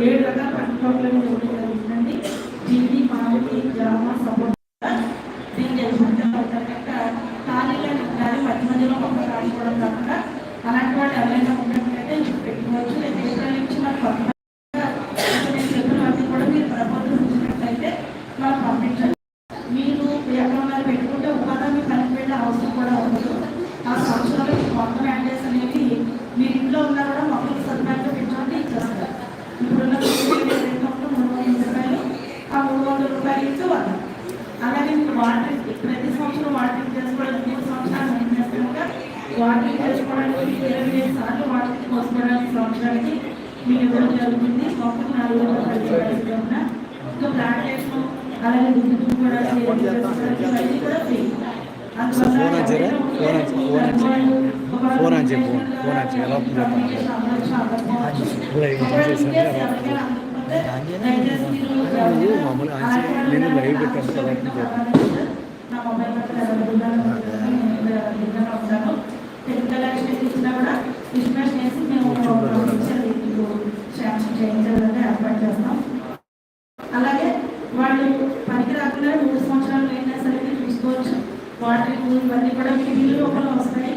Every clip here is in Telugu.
ఏడు రకాల పంట తోటలను ఇవ్వడం జరుగుతుందండి జీడి మామిడి గ్రామ సపోటా దీనికి ఎటువంటి ఖాళీలను కానీ మధ్య మధ్యలో మొక్క రాసుకోవడం కాకుండా అలాంటి వాళ్ళు ఎవరైనా ఉన్నట్లయితే మీరు పెట్టుకోవచ్చు లేదా ఏప్రిల్ నుంచి మనకు కొత్తగా నేను చెప్పిన వాటిని కూడా మీరు ప్రభుత్వం ఇచ్చినట్లయితే మనం పంపించండి మీరు ఎక్కడ ఉన్నారు పెట్టుకుంటే ఉపాధి పనికి వెళ్ళే అవసరం కూడా ఉండదు ఆ సంవత్సరంలో మీకు మొత్తం యాడ్స్ అనేవి మీరు ఇంట్లో ఉన్నా కూడా మొక్కలు సదుపాయంగా పెట్టుకుంటే ఇచ్చేస్తారు ఇప్పుడున్న రేట్లో మూడు వందల రూపాయలు ఆ మూడు వందల రూపాయలు ఇస్తే వాళ్ళు అలాగే మీరు వాటరింగ్ ప్రతి సంవత్సరం వాటరింగ్ చేసుకోవడానికి మూడు సంవత్సరాలు అయినట్టుగా వాటరింగ్ చేసుకోవడానికి ఇరవై ఐదు సార్లు వాటరింగ్ పోసుకోవడానికి సంవత్సరానికి మీకు ఇవ్వడం జరుగుతుంది మొక్కలు నాలుగు వందల పది రూపాయలు ఇంకా అలాగే దుడ్డు కూడా ఇవన్నీ కూడా ఫ్రీ ఫోన్ వచ్చారా? ఫోన్ ఫోన్ ఫోన్ అని చెప్పు. ఫోన్ అని ఎలా లైవ్ మామూలు నేను లైవ్ పెట్టాను కదా అని చెప్పు. నా మొబైల్ నెంబర్ ఎవరు ఉంటాను టెక్నికల్ యాక్షన్ ఇచ్చినా కూడా డిస్పాచ్ చేసి మేము శాంక్షన్ చేయించాలని ఏర్పాటు చేస్తాం అలాగే వాళ్ళు పనికి రాకుండా మూడు సంవత్సరాలు అయినా సరే మీరు చూసుకోవచ్చు వాటరింగ్ ఇవన్నీ కూడా మీ బిల్లు రూపంలో వస్తాయి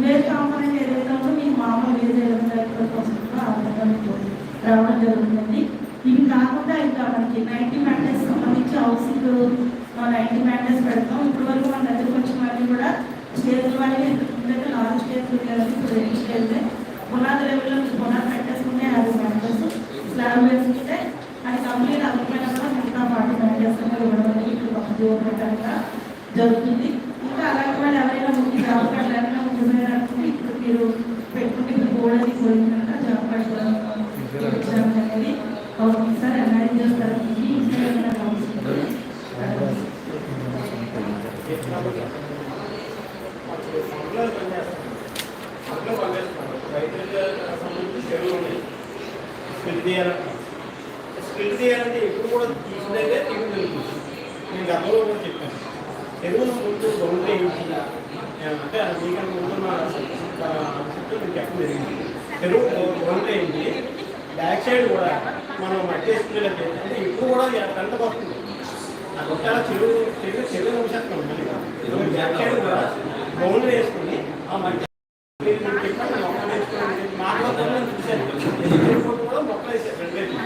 వేరు కాంపనెంట్ ఏదైతే ఉందో మీకు మామూలు వేరే ఏ ఆ రావడం జరుగుతుంది ఇవి కాకుండా ఇంకా మనకి నైన్టీ మ్యాటర్స్ సంబంధించి హౌసింగ్ నైన్టీ మ్యాటర్స్ పెడతాం ఇప్పటి వరకు మన దగ్గరకు వచ్చిన వాళ్ళు కూడా స్టేజ్ వాళ్ళు ఇంతకుముందు నాలుగు స్టేజ్లు ఉండేది ఇప్పుడు రెండు స్టేజ్లే పునాది లెవెల్లో మీకు పునాది పెట్టేసుకుంటే యాభై మ్యాటర్స్ స్లాబ్ వేసుకుంటే అది కంప్లీట్ అవ్వకపోయినా కూడా మిగతా పార్టీ మ్యాటర్స్ ఇవ్వడం అనేది ఇప్పుడు ఒక ఉపయోగకరంగా జరుగుతుంది ఇంకా అలాగే వాళ్ళు ఎవరైనా ముందు జాబ్ కార్డు లేకుండా ముందు అనుకుంటే ఇప్పుడు మీరు పెట్టుకుంటే ఇప్పుడు బోర్డు అది పోయింది కనుక జాబ్ కార్డు కూడా ఇచ్చాము అనేది అవుతుంది సార్ ఎన్ఐ చేస్తారు ఇంకా ఏమైనా డౌట్స్ ఉంటే స్కిల్ చేయాలంటే ఎప్పుడు కూడా తీసుకుంటే తెగులు జరుగుతుంది నేను గతంలో కూడా చెప్పాను తెలుగును ముందు గౌరవ ఏంటి అంటే మీకన్నా ముందు నా చుట్టూ మీకు చెప్పడం జరిగింది తెలుగు గౌరవ ఏంటి బ్యాక్ సైడ్ కూడా మనం మట్టి వేసుకునేది అంటే ఇప్పుడు కూడా కంటకు వస్తుంది కూడా గౌన్లు వేసుకుని ఆ మట్టి మాట్లాడుతున్నా చూశాను. కూడా మొక్కలు వేసారు రెండు.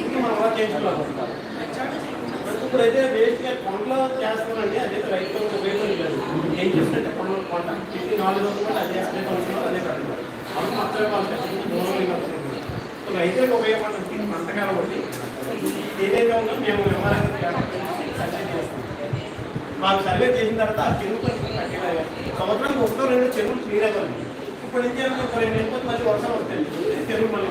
ఇంకా మనం అలా చేసుకోవాలి ఇప్పుడైతే వేస్ట్గా పంటలో చేస్తామండి అదే రైతులు ఉపయోగం ఏం చేస్తుంటే పంట పంట ఇది నాలుగు రోజులు కూడా అదే అదే పండుతున్నారు అదే కట్టున్నారు అప్పుడు మొత్తం రైతులకు ఉపయోగపడుతుంది పంట కాబట్టి ఏదైతే ఉందో మేము చేస్తాం. మాకు సర్వే చేసిన తర్వాత ఆ సంవత్సరానికి ఒకటో రెండు చెరువులు క్లియర్ అవ్వాలి ఇప్పుడు ఏం చేయాలి ఒక రెండు నెలలకు మళ్ళీ వర్షం వస్తాయి. చెరువు మళ్ళీ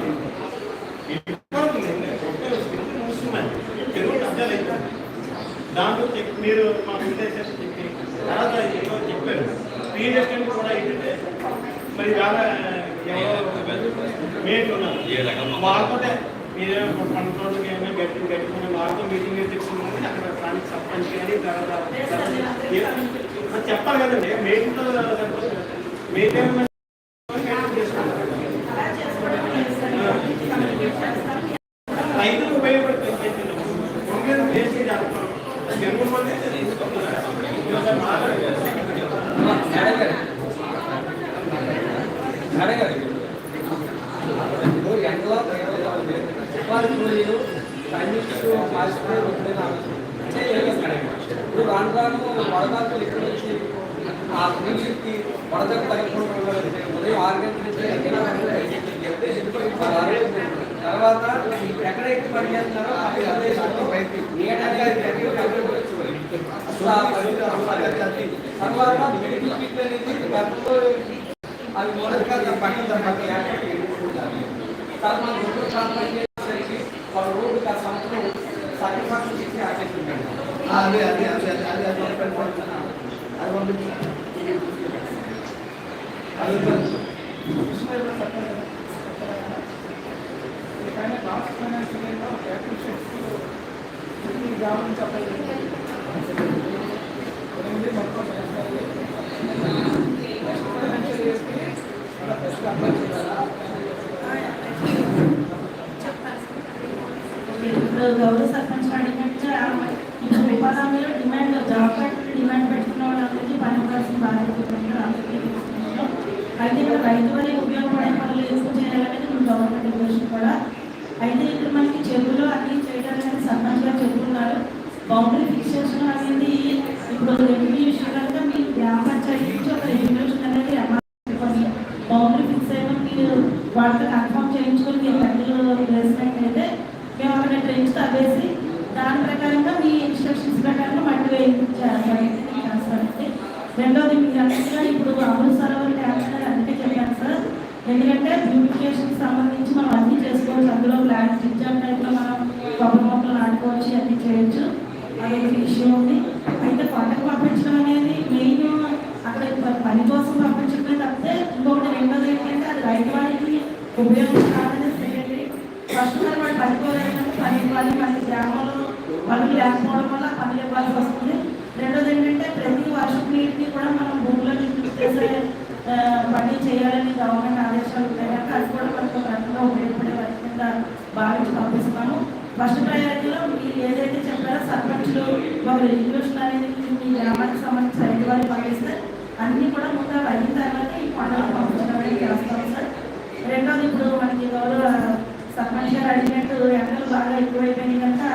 దాంట్లో మీరు మా విదేశాలు చెప్పి తర్వాత ఏదో చెప్పారు. ఎస్టేట్ కూడా ఏంటంటే మరి చాలా ఉన్నారు వాళ్ళతోటే మీరే పంట తోటకి ఏమైనా గట్టి గట్టుకుని వాళ్ళతో మీటింగ్ తెచ్చుకుని అక్కడ స్థానిక సర్పంచ్ కానీ చెప్పాలి కదండి. లేదు సార్. రైతులకు ఉపయోగపడుతుంది ఎండలో ఉపాధి కూలీలు మాసిపోయి రొట్టెలు అంటే ఇప్పుడు రాను రాను వడదాకులు ఇక్కడ వచ్చి ఆ నీళ్ళకి వడదకు తగ్గకుండా ఉదయం ఆరు గంటల నుంచి ఎక్కడ తర్వాత ఎక్కడైతే పని చేస్తున్నారో ఆ ప్రదేశంలో ఏడాది అసలు ఆ పరిస్థితి పరిస్థితి. తర్వాత మిడిల్ పీపుల్ అనేది గతంలో అవి మూలకాలు పక్కన తర్వాత ఏడాది ఎదుర్కొంటారు తర్వాత రోడ్డు ట్రాన్స్ఫర్ చేసేసరికి వాళ్ళ రోడ్డు ఆ సంవత్సరం సాటిస్ఫాక్షన్ చేసి ఆపేస్తుంటారు అదే అదే అదే అదే అది పంపించాను అది పంపించాను అది కానీ లాస్ట్ ఫైనాన్షియల్ ఇయర్లో క్యాపిటల్ షెడ్స్ ఈ గ్రామం చెప్పలేదు ఎనిమిది మొత్తం చేస్తారు నెక్స్ట్ ఫైనాన్షియల్ ఇయర్స్కి అలా ఫస్ట్ అప్లై చేయాలా ఇప్పుడు గౌరవ సర్పంచ్ అడిగినట్టుగా ఇప్పుడు ఉపాధి హామీలో డిమాండ్ జాబ్ కార్డ్ డిమాండ్ పెట్టుకున్న వాళ్ళందరికీ పని ఇవ్వాల్సిన బాధ్యత ఉంది. అందరికీ తెలుసుకుంటున్నాం. అయితే ఇక్కడ రైతు వరకు ఉపయోగపడే పనులు ఎక్కువ చేయాలనేది మన గవర్నమెంట్ ఉద్దేశం కూడా అయితే ఇక్కడ మనకి చెరువులో అన్ని చేయడానికి సర్పంచ్ గారు చెప్తున్నారు బౌండరీ ఫిక్సేషన్ అనేది ఇప్పుడు రెవెన్యూ విషయాలుగా మీ గ్రామ పంచాయతీ నుంచి ఒక రెగ్యులేషన్ అనేది అమలు బౌండరీ ఫిక్స్ అయినా మీరు వాళ్ళతో కన్ఫర్మ్ చేయించుకొని మీరు పెద్దలు వేసినట్టు అయితే మేము అక్కడ ట్రైన్స్ తవ్వేసి దాని ప్రకారంగా మీ ఇన్స్ట్రక్షన్స్ ప్రకారంగా మట్టి వేయించాలి రెండోది మీరు అన్నట్టుగా ఇప్పుడు అమలు సరవర్ ట్యాక్స్ అనేది అందుకే చెప్పాను సార్ ఎందుకంటే బ్యూటిఫికేషన్ సంబంధించి మనం అన్ని చేసుకోవచ్చు అందులో ప్లాన్ జిజ్జాన్ టైప్లో మనం కొబ్బరి మొక్కలు నాటుకోవచ్చు అన్ని చేయొచ్చు అదొక విషయం ఉంది అయితే పంటకు పంపించడం అనేది మెయిన్ అక్కడ ప- పని కోసం పంపించడమే తప్పితే ఇంకొకటి రెండోది ఏంటంటే అది రైతు వారికి చేయండి కాదనేది ఫస్ట్ సార్ వాళ్ళు పని ఇవ్వాలి. మన గ్రామంలో పనులు లేకపోవడం వల్ల పని ఇవ్వాల్సి వస్తుంది. రెండోది ఏంటంటే ప్రతి వర్షం నీటిని కూడా మనం భూమిలో నుంచి చేసే పని చేయాలని గవర్నమెంట్ ఆదేశాలు ఉంటాయి. కనుక అది కూడా మనకు రకంగా ఉపయోగపడే వారి కింద భావించి పంపిస్తాను. ఫస్ట్ ప్రయారిటీలో మీరు ఏదైతే చెప్పారో సర్పంచ్లు ఒక రెగ్యులేషన్ అనేది మీ గ్రామానికి సంబంధించి రైతు వారికి పంపిస్తే అన్నీ కూడా ముందు అయిన తర్వాత ఈ పండుగ పంపించడం అనేది చేస్తాం సార్. రెండోది ఇప్పుడు మనకి గౌరవ సర్పంచ్ గారు అడిగినట్టు ఎండలు బాగా ఎక్కువైపోయినాయి కనుక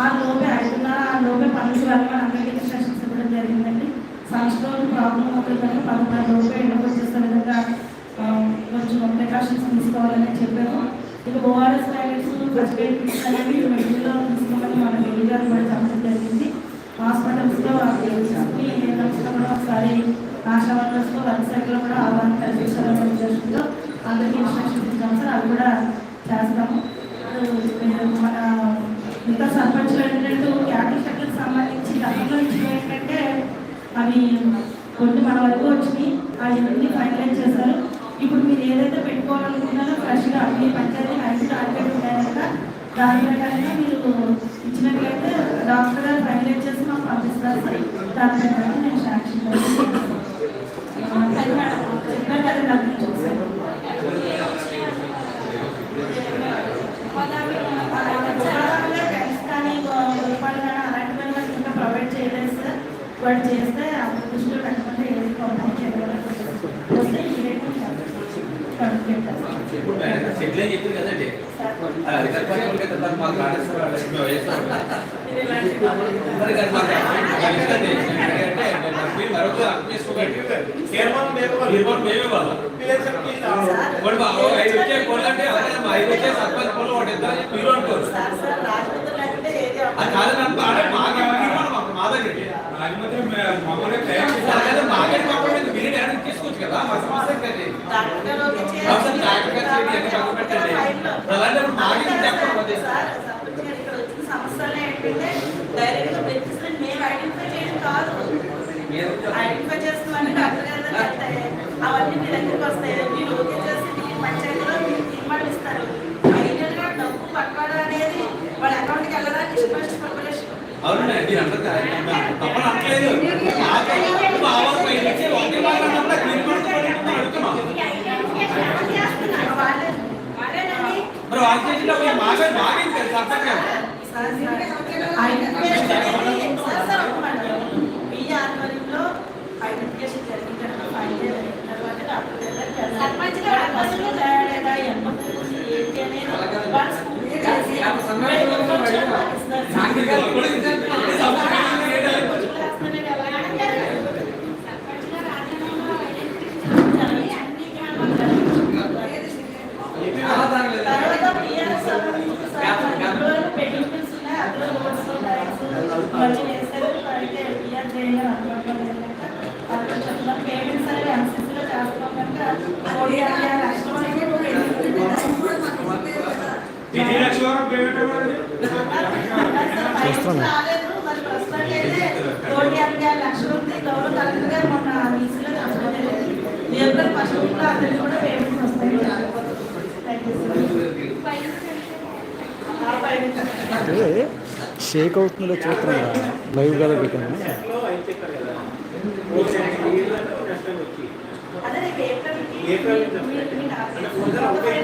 ఆ లోపే ఐదున్నర ఆ లోపే పనులు వెళ్ళమని అందరికీ ఇన్స్ట్రక్షన్స్ ఇవ్వడం జరిగిందండి. సంవత్సరం ప్రాబ్లం అవుతుంది కనుక పదహారు లోపే ఎండకు వచ్చేసే విధంగా కొంచెం ప్రికాషన్స్ తీసుకోవాలని చెప్పాము. ఇక ORS packets first aid kits అనేవి మెడికల్లో తీసుకోమని మన డెల్లి గారు కూడా చెప్పడం జరిగింది. హాస్పిటల్స్లో తీసుకుని ఏ వచ్చినా కూడా ఒకసారి ఆశా వర్కర్స్లో వర్క్ సైకిల్లో కూడా ఆహ్వానం కల్పించాలని ఉద్దేశంతో అందరికీ ఇన్స్ట్రక్షన్స్ ఇచ్చాము సార్. అది కూడా చేస్తాము. మన మిగతా సర్పంచ్లు ఏంటంటే క్యాపిటల్ సెక్టర్కి సంబంధించి గతంలో ఇచ్చిన ఏంటంటే అవి కొన్ని మన వరకు వచ్చినాయి. అవన్నీ ఫైనలైజ్ చేశారు. ఇప్పుడు మీరు ఏదైతే పెట్టుకోవాలనుకున్నారో ఫ్రెష్గా మీ పంచాయతీ హైస్ టార్గెట్ ఉన్నాయి కనుక దాని ప్రకారంగా మీరు ఇచ్చినట్లయితే డాక్టర్ గారు ఫైనలైజ్ చేసి మాకు పంపిస్తారు సార్. దాని ప్రకారంగా నేను శాంక్షన్ చెప్పారు కదా డబ్బులు చూసాను ప్రొవైడ్ చేయలేదు సార్ వాడు చేస్తే అంత దృష్టిలో పెట్టకుండా ఏది వస్తే ఈ రేటు ఇప్పుడు మేడం సెటిల్ అని చెప్పింది కదండి అది అధికార పార్టీ వాళ్ళకి అయితే మరి మాకు రాణిస్తారు వాళ్ళకి మేము వేస్తాం. మరి కానీ మాకు ఎందుకంటే ఎందుకంటే నేను మీరు మరొక అర్థం చేసుకోకండి కేరళ మీరు కూడా మేమే వాళ్ళం వాడు మా ఓ ఐదు వచ్చే కోళ్ళు అంటే అదే మా ఐదు వచ్చే సర్పంచ్ కోళ్ళు వాడు ఎంత మీరు అనుకోరు సార్ సార్ రాజమండ్రి లేకుంటే ఏది అది కాదు నాకు బాగా మాకు తీర్మానం మాకు మా దగ్గరికి అలాగే మాకేంటి మాకు మీరు డైరెక్ట్ తీసుకోవచ్చు కదా మా సమస్య కదా డాక్టర్ గారు ఓకే చేయాలి. అవసరం డాక్టర్ గారు చేయండి, పెట్టండి. అలాంటప్పుడు మాకేం చెప్పకపోతే? ఐడెంటిఫై డాక్టర్ గారు దగ్గర చెప్తాయి. అవన్నీ మీ దగ్గరికి వస్తాయి మీరు ఓకే చేసి మీ పంచాయతీలో మీరు తీర్మానం ఇస్తారు డబ్బు పట్టుకోవడం అనేది వాళ్ళ అకౌంట్కి వెళ్ళడానికి డిస్పర్స్ ప్రిపరేషన్ అవునండి మీరు అంటారు తప్పని నాకైతే మా వాళ్ళకి ఐదు వచ్చే ఒకటి బాగా అన్నప్పుడు క్లీన్ పడుతుంది అడుగుతున్నాం వాళ్ళే వాళ్ళేనండి మరి వాళ్ళు చేసేటప్పుడు మాకే మాకేం తెలుసు? అర్థం కాదు. తర్వాత వేస్తారు అయితే పిఆర్ చేయాలి అందుబాటులో లేదు అది కొంచెం పేమెంట్స్ అనేవి ఎంసీసీలో చేస్తాం కనుక రాలేదు. మరి ప్రస్తుతానికి అయితే కోటి యాభై ఆరు లక్షలు ఉంది. గౌరవ కలెక్టర్ గారు మొన్న ఈసీలో చెప్పలేదు ఏప్రిల్ ఫస్ట్ వీక్లో అందరికీ కూడా పేమెంట్స్ వస్తాయి. థ్యాంక్ యూ సార్ అంటే షేక్ అవుతుందో చూస్తున్నారా లైవ్ కదా పెట్టాను. ఒకటే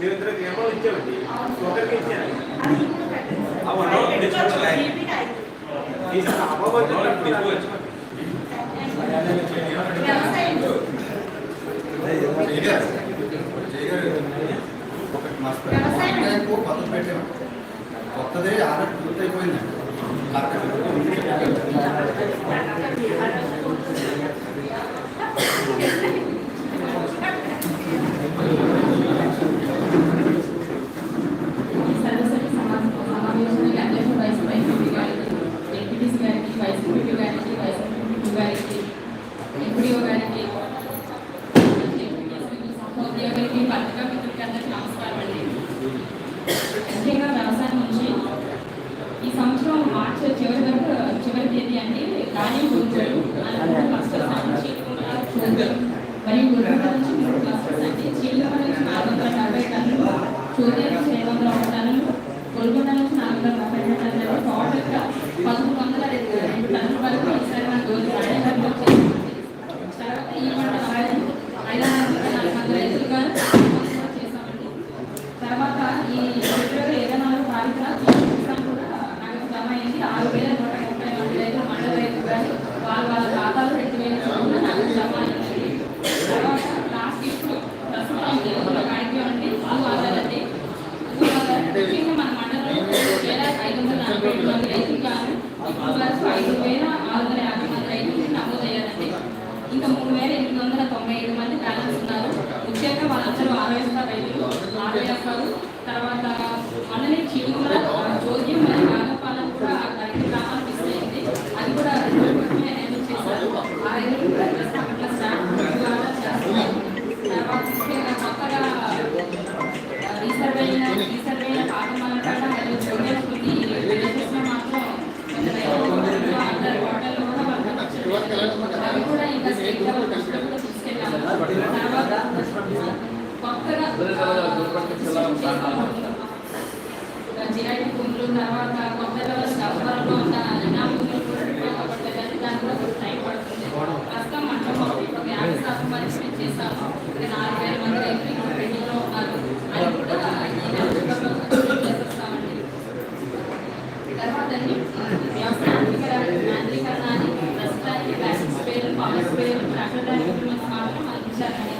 మీరు ఇద్దరు గ్రామాలు ఇచ్చామండి ఒకరికి ఇచ్చారు అది ఇప్పుడు పెట్టండి మరియు గురువుల నుంచి మూడు క్లాసెస్ అండి చీళ్ళ నుంచి నాలుగు వందల డెబ్బై టన్నులు చూద్దాం నుంచి వందల ఒక టన్నులు గొల్గొండ నుంచి నాలుగు వందల రెండు టన్నులు టోటల్గా పదమూడు వందల రెండు టన్నుల వరకు ఈసారి మన రోజు తర్వాత ఈ పంట ఐదు వందల నాలుగు చేశామండి తర్వాత ఈ ఫిబ్రవరి ఇరవై నాలుగు తారీఖున కూడా జమ అయింది. ఆరు వేల అవి కూడా ఇంకా స్టేట్ లెవెల్ కూడా తీసుకెళ్ళాము కొత్తగా తర్వాత కొత్త లెవెల్ ఉన్న అన్నా భూములు కూడా కాబట్టి దాని కూడా టైం పడుతుంది ప్రస్తుతం మనం ఒక యాభై శాతం పరిశ్రమ చేశాము నాలుగు వేల మంది ఉన్నారు అది కూడా ఈ నెల Exactly.